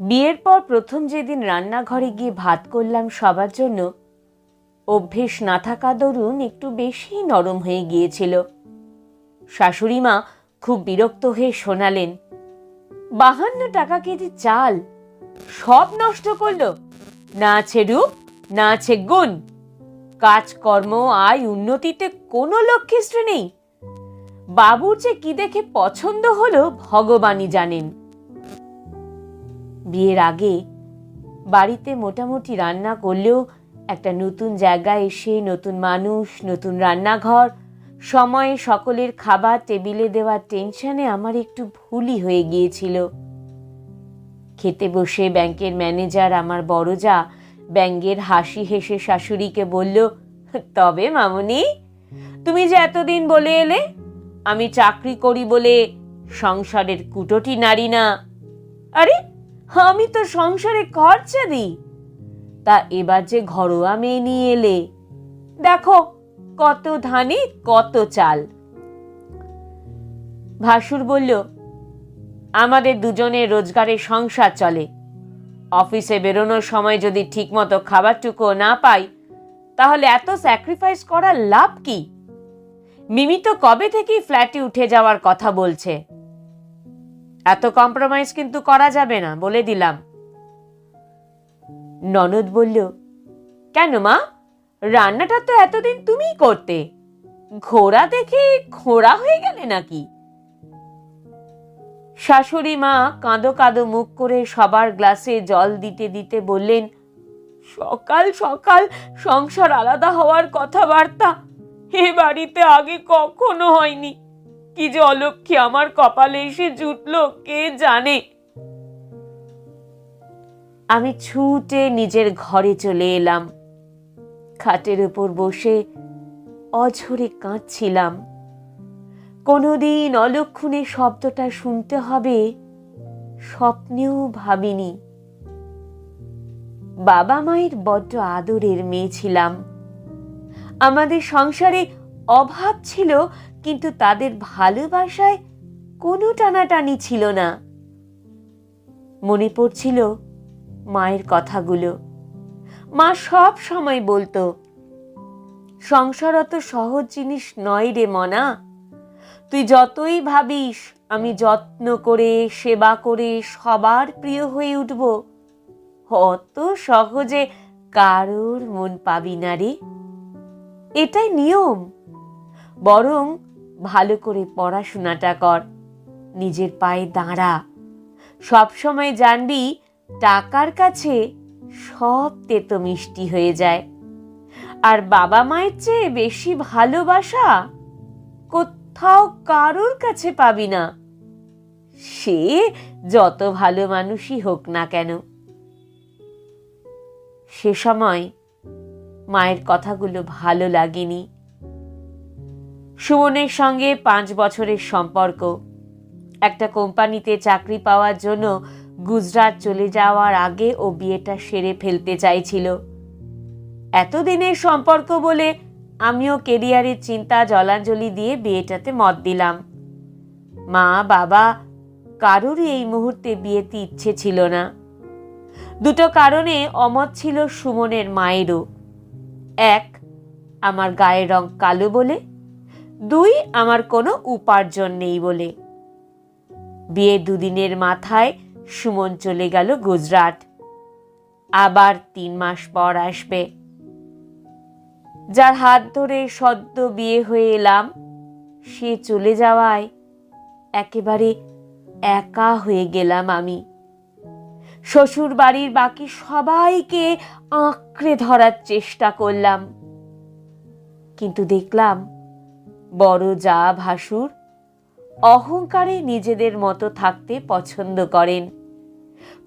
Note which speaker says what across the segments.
Speaker 1: বিয়ের পর প্রথম যেদিন রান্নাঘরে গিয়ে ভাত করলাম সবার জন্য, অভ্যেস না থাকা দরুন একটু বেশি নরম হয়ে গিয়েছিল। শাশুড়ি মা খুব বিরক্ত হয়ে শোনালেন, বাহান্ন টাকা কেজি চাল, সব নষ্ট করল। না আছে রূপ, না আছে গুণ। কাজকর্ম, আয়, উন্নতিতে কোনো লক্ষ্যশ্রী নেই। বাবুর যে কি দেখে পছন্দ হলো ভগবানই জানেন। বিয়ের আগে বাড়িতে মোটামুটি রান্না করলেও একটা নতুন জায়গায় এসে নতুন মানুষ, নতুন রান্নাঘর, সময়ে সকলের খাবার টেবিলে দেওয়ার টেনশনে আমার একটু ভুলই হয়ে গিয়েছিল। খেতে বসে ব্যাংকের ম্যানেজার আমার বড় যা ব্যাঙ্গের হাসি হেসে শাশুড়িকে বলল, তবে মামুনি, তুমি যে এতদিন বলে এলে, আমি চাকরি করি বলে সংসারের কুটোটি নারী না। আরে আমি তো সংসারে খরচা দিই। তা এবার যে ঘরোয়া মেয়ে নিয়ে এলে। দেখো, কত ধানে, কত চাল। ভাসুর বলল, আমাদের দুজনের রোজগারে সংসার চলে। অফিসে বেরোনোর সময় যদি ঠিকমতো খাবারটুকু না পাই, তাহলে এত স্যাক্রিফাইস করার লাভ কি? মিমি তো কবে থেকেই ফ্ল্যাটে উঠে যাওয়ার কথা বলছে। এত কম্প্রোমাইজ কিন্তু করা যাবে না, বলে দিলাম। ননদ বলল, কেন মা? রান্নাটা তো এতদিন তুমিই করতে। ঘোড়া দেখে ঘোড়া হয়ে গেলে নাকি? শাশুড়ি মা কাঁদো কাঁদো মুখ করে সবার গ্লাসে জল দিতে দিতে বললেন, সকাল সকাল, সংসার আলাদা হওয়ার কথাবার্তা। এ বাড়িতে আগে কখনো হয়নি। কি যে অলক্ষী, আমার কপালে এসে জুটলো, কে জানে? আমি ছুটে নিজের ঘরে চলে এলাম। খাটের উপর বসে অঝরে কাঁদছিলাম। কোনোদিন অলক্ষণে শব্দটা শুনতে হবে, স্বপ্নেও ভাবিনি। বাবা মায়ের বড্ড আদরের মেয়ে ছিলাম। আমাদের সংসারে অভাব ছিল কিন্তু তাদের ভালোবাসায় কোনো টানাটানি ছিল না। মনে পড়ছিল মায়ের কথাগুলো। মা সব সময় বলতো, সংসার অত সহজ জিনিস নয় রে মনা। তুই যতই ভাবিস, আমি যত্ন করে, সেবা করে সবার প্রিয় হয়ে উঠব। অত সহজে কারোর মন পাবি না রে। এটাই নিয়ম। বরং ভালো করে পড়াশোনাটা কর। নিজের পায়ে দাঁড়া। সবসময় জানবি, টাকার কাছে সব তেতো মিষ্টি হয়ে যায়। আর বাবা মায়ের চেয়ে বেশি ভালোবাসা কোথাও কারোর কাছে পাবি না। সে যত ভালো মানুষই হোক না কেন। সে সময় মায়ের কথাগুলো ভালো লাগেনি। সুমনের সঙ্গে পাঁচ বছরের সম্পর্ক। একটা কোম্পানিতে চাকরি পাওয়ার জন্য গুজরাট চলে যাওয়ার আগে ও বিয়েটা সেরে ফেলতে চাইছিল। এতদিনের সম্পর্ক বলে আমিও কেরিয়ারের চিন্তা জলাঞ্জলি দিয়ে বিয়েটাতে মত দিলাম। মা, বাবা, কারোরই এই মুহূর্তে বিয়েতে ইচ্ছে ছিল না। দুটো কারণে অমত ছিল সুমনের মায়েরও। এক, আমার গায়ের রং কালো বলে দুই, আমার কোনো উপার্জন নেই বলে। বিয়ে দুদিনের মাথায় সুমন চলে গেল গুজরাট। আবার তিন মাস পর আসবে। যার হাত ধরে সদ্য বিয়ে হয়ে এলাম, সে চলে যাওয়ায় একেবারে একা হয়ে গেলাম আমি। শ্বশুর বাড়ির বাকি সবাইকে আঁকড়ে ধরার চেষ্টা করলাম। কিন্তু দেখলাম বড় যা ভাসুর, অহংকারে নিজেদের মতো থাকতে পছন্দ করেন।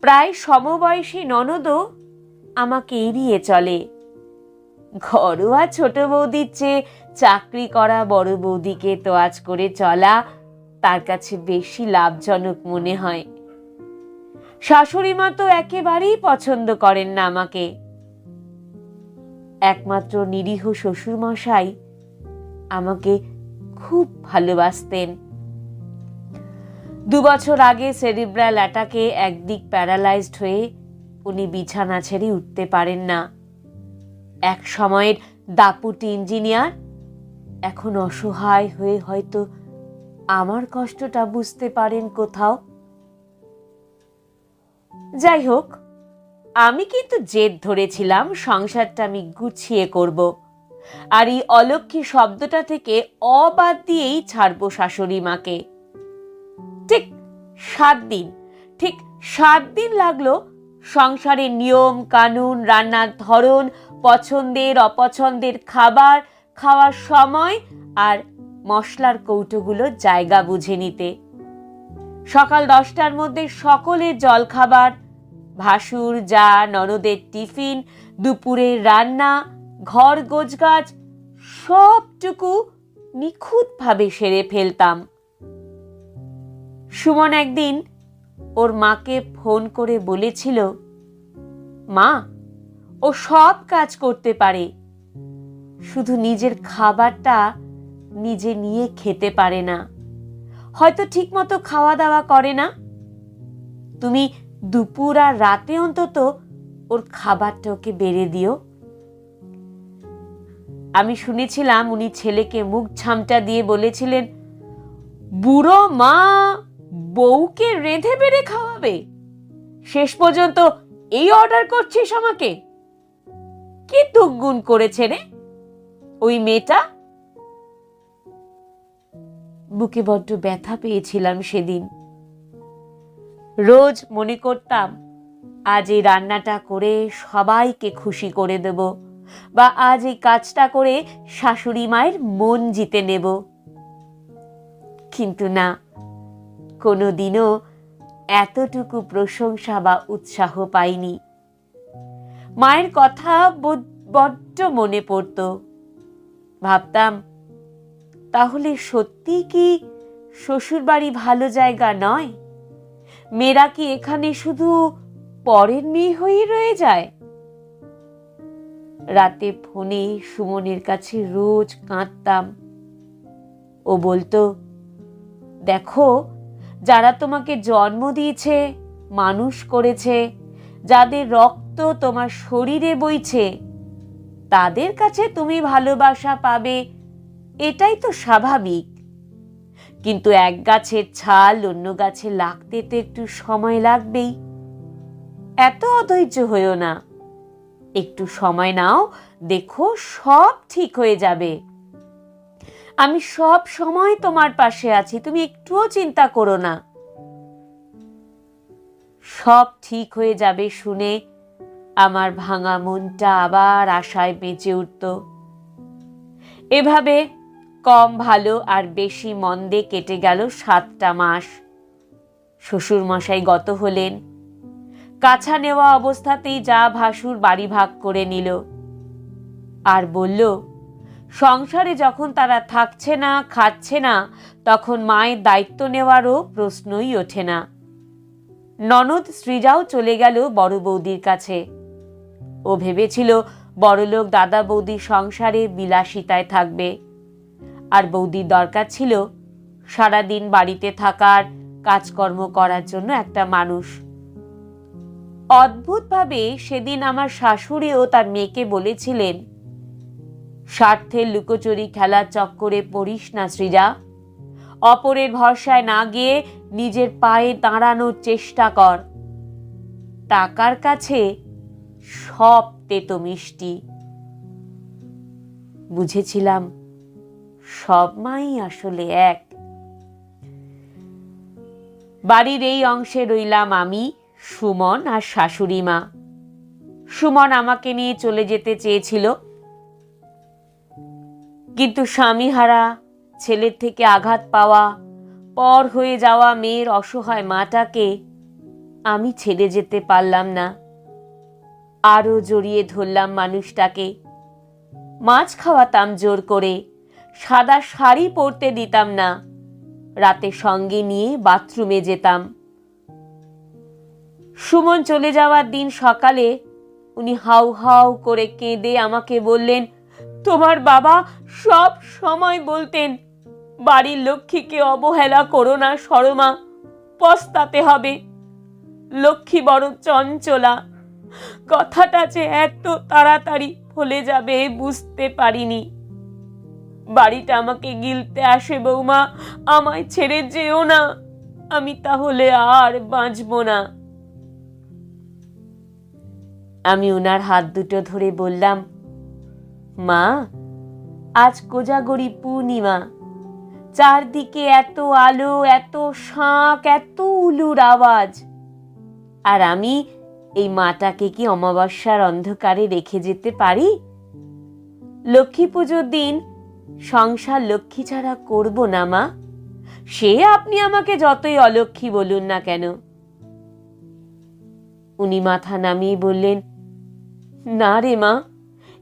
Speaker 1: প্রায় সমবয়সী ননদও আমাকে এড়িয়ে চলে। ঘরোয়া ছোট বৌদির চেয়ে চাকরি করা বড় বৌদিকে তোয়াজ করে চলা তার কাছে বেশি লাভজনক মনে হয়। শাশুড়ি মা তো একেবারেই পছন্দ করেন না আমাকে। একমাত্র নিরীহ শ্বশুর মশাই আমাকে খুব ভালোবাসতেন। দু বছর আগে সেরিব্রাল অ্যাটাকে একদিক প্যারালাইজড হয়ে উনি বিছানা ছেড়ে উঠতে পারেন না। এক সময়ের দাপুটি ইঞ্জিনিয়ার, এখন অসহায় হয়ে হয়তো আমার কষ্টটা বুঝতে পারেন কোথাও। যাই হোক, আমি কিন্তু জেদ ধরেছিলাম সংসারটা আমি গুছিয়ে করব। আর এই অলক্ষী শব্দটা থেকে অবাদ দিয়েই ছাড়বো শাশুড়ি মাকে। ঠিক সাত দিন, ঠিক সাত দিন লাগল সংসারের নিয়ম, কানুন, রান্নার ধরন, পছন্দের, অপছন্দের খাবার, খাওয়ার সময় আর মশলার কৌটোগুলো জায়গা বুঝে নিতে। সকাল দশটার মধ্যে সকলের জলখাবার, ভাসুর, যা, ননদের টিফিন, দুপুরের রান্না ঘর, গোছগাছ সবটুকু নিখুঁতভাবে সেরে ফেলতাম। সুমন একদিন ওর মাকে ফোন করে বলেছিল, মা, ও সব কাজ করতে পারে। শুধু নিজের খাবারটা নিজে নিয়ে খেতে পারে না। হয়তো ঠিকমতো খাওয়া দাওয়া করে না। তুমি দুপুর আর রাতে অন্তত ওর খাবারটা ওকে বেড়ে দিও। আমি শুনেছিলাম উনি ছেলেকে মুখ ছামটা দিয়ে বলেছিলেন, বুড়ো মা বউকে রেঁধে বেড়ে খাওয়াবে। শেষ পর্যন্ত এই অর্ডার করছিস আমাকে। কি দুগুণ করেছে রে ওই মেয়েটা? বুকে বড্ড ব্যথা পেয়েছিলাম সেদিন। রোজ মনে করতাম, আজ এই রান্নাটা করে সবাইকে খুশি করে দেব। বা আজ এই কাজটা করে শাশুড়ি মায়ের মন জিতে নেব। কিন্তু না, কোনোদিনও এতটুকু প্রশংসা বা উৎসাহ পাইনি। মায়ের কথা বড্ড মনে পড়ত। ভাবতাম, তাহলে সত্যি কি শ্বশুরবাড়ি ভালো জায়গা নয়? মেয়েরা কি এখানে শুধু পরের মেয়ে হয়ে রয়ে যায়? রাতে ফোনে সুমনের কাছে রোজ কাঁদতাম। ও বলতো, দেখো, যারা তোমাকে জন্ম দিয়েছে, মানুষ করেছে, যাদের রক্ত তোমার শরীরে বইছে, তাদের কাছে তুমি ভালোবাসা পাবে, এটাই তো স্বাভাবিক। কিন্তু এক গাছের ছাল অন্য গাছে লাগতে তো একটু সময় লাগবেই। এত অধৈর্য হইও না। একটু সময় নাও, দেখো সব ঠিক হয়ে যাবে। আমি সব সময় তোমার পাশে আছি, তুমি একটুও চিন্তা করো না। সব ঠিক হয়ে যাবে শুনে আমার ভাঙা মনটা আবার আশায় বেঁচে উঠত। এভাবে কম ভালো আর বেশি মন্দে কেটে গেল সাতটা মাস। শ্বশুরমশাই গত হলেন কাছা নেওয়া অবস্থাতেই যা ভাসুর বাড়ি ভাগ করে নিল। আর বলল, সংসারে যখন তারা থাকছে না, খাচ্ছে না, তখন মায়ের দায়িত্ব নেওয়ারও প্রশ্নই ওঠে না। ননদ শ্রীজাও চলে গেল বড় বৌদির কাছে। ও ভেবেছিল, বড়লোক দাদা বৌদির সংসারে বিলাসিতায় থাকবে। আর বৌদির দরকার ছিল, সারাদিন বাড়িতে থাকার কাজকর্ম করার জন্য একটা মানুষ। অদ্ভুতভাবে সেদিন আমার শাশুড়িও তার মেয়েকে বলেছিলেন স্বার্থের লুকোচুরি খেলার চক্করে পড়িস না সৃজা অপরের ভরসায় না গিয়ে নিজের পায়ে দাঁড়ানোর চেষ্টা কর। টাকার কাছে সব তেতো মিষ্টি। বুঝেছিলাম সব মাই আসলে এক। বাড়ির এই অংশে রইলাম আমি। সুমন আর শাশুড়ি মা। সুমন আমাকে নিয়ে চলে যেতে চেয়েছিল। কিন্তু স্বামীহারা, ছেলের থেকে আঘাত পাওয়া, পর হয়ে যাওয়া মেয়ের অসহায় মাটাকে আমি ছেড়ে যেতে পারলাম না। আরও জড়িয়ে ধরলাম মানুষটাকে। মাছ খাওয়াতাম জোর করে, সাদা শাড়ি পরতে দিতাম না। রাতে সঙ্গে নিয়ে বাথরুমে যেতাম। সুমন চলে যাওয়ার দিন সকালে উনি হাউ হাউ করে কেঁদে আমাকে বললেন, তোমার বাবা সব সময় বলতেন, বাড়ির লক্ষ্মীকে অবহেলা করো না সরমা পস্তাতে হবে। লক্ষ্মী বড় চঞ্চলা। কথাটা যে এত তাড়াতাড়ি ফলে যাবে বুঝতে পারিনি। বাড়িটা আমাকে গিলতে আসে বৌমা, আমায় ছেড়ে যেও না। আমি তাহলে আর বাঁচব না। আমি ওনার হাত দুটো ধরে বললাম, মা, আজ কোজাগরি পূর্ণিমা। চারদিকে এত আলো, এত শাঁখ, এত উলুর আওয়াজ। আর আমি এই মাটাকে কি অমাবস্যার অন্ধকারে রেখে যেতে পারি? লক্ষ্মী পুজোর দিন সংসার লক্ষ্মী ছাড়া করব না, মা। সে আপনি আমাকে যতই অলক্ষ্মী বলুন না কেন। উনি মাথা নামিয়ে বললেন না রে মা।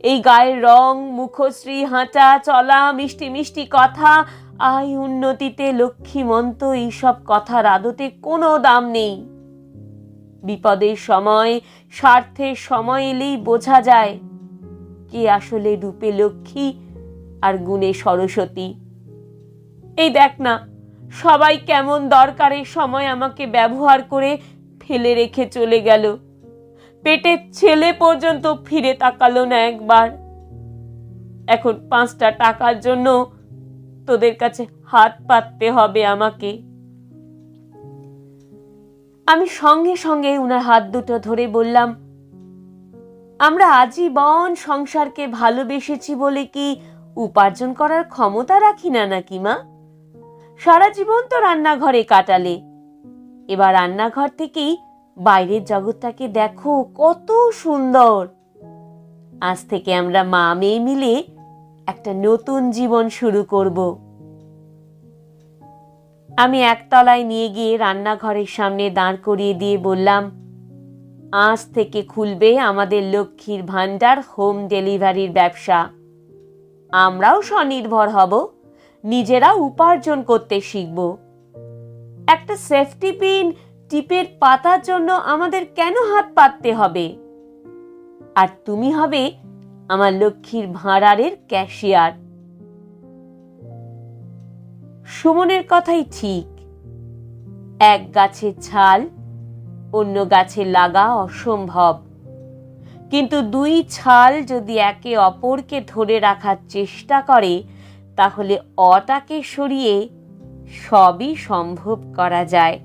Speaker 1: এই গায়ের রং, মুখশ্রী, হাঁটা, চলা, মিষ্টি মিষ্টি কথা, আয় উন্নতিতে লক্ষ্মীমন্ত, এইসব কথার আদতে কোনো দাম নেই। বিপদের সময়, স্বার্থের সময় এলেই বোঝা যায় কে আসলে রূপে লক্ষ্মী আর গুণে সরস্বতী। এই দেখ না, সবাই কেমন দরকারের সময় আমাকে ব্যবহার করে ফেলে রেখে চলে গেল। পেটের ছেলে পর্যন্ত ফিরে তাকালো না একবার। এখন পাঁচটা টাকার জন্য তোদের কাছে হাত পাততে হবে আমাকে। আমি সঙ্গে সঙ্গে উনার হাত দুটো ধরে বললাম, আমরা আজীবন সংসারকে ভালোবেসেছি বলে কি উপার্জন করার ক্ষমতা রাখি না নাকি মা? সারা জীবন তো রান্নাঘরে কাটালে। এবার রান্নাঘর থেকেই বাইরের জগৎটাকে দেখো, কত সুন্দর। আজ থেকে আমরা মা মেয়ে মিলে একটা নতুন জীবন শুরু করব। আমি একতলায় নিয়ে গিয়ে রান্নাঘরের সামনে দাঁড় করিয়ে দিয়ে বললাম, আজ থেকে খুলবে আমাদের লক্ষ্মীর ভাণ্ডার হোম ডেলিভারির ব্যবসা। আমরাও স্বনির্ভর হব, নিজেরা উপার্জন করতে শিখব। একটা সেফটি পিন টিপের পাতার জন্য আমাদের কেন হাত পাততে হবে? আর তুমি হবে আমার লক্ষ্মীর ভাঁড়ারের ক্যাশিয়ার। সুমনের কথাই ঠিক। এক গাছের ছাল, অন্য গাছে লাগা অসম্ভব। কিন্তু দুই ছাল যদি একে অপরকে ধরে রাখার চেষ্টা করে, তাহলে অটাকে সরিয়ে সবই সম্ভব করা যায়।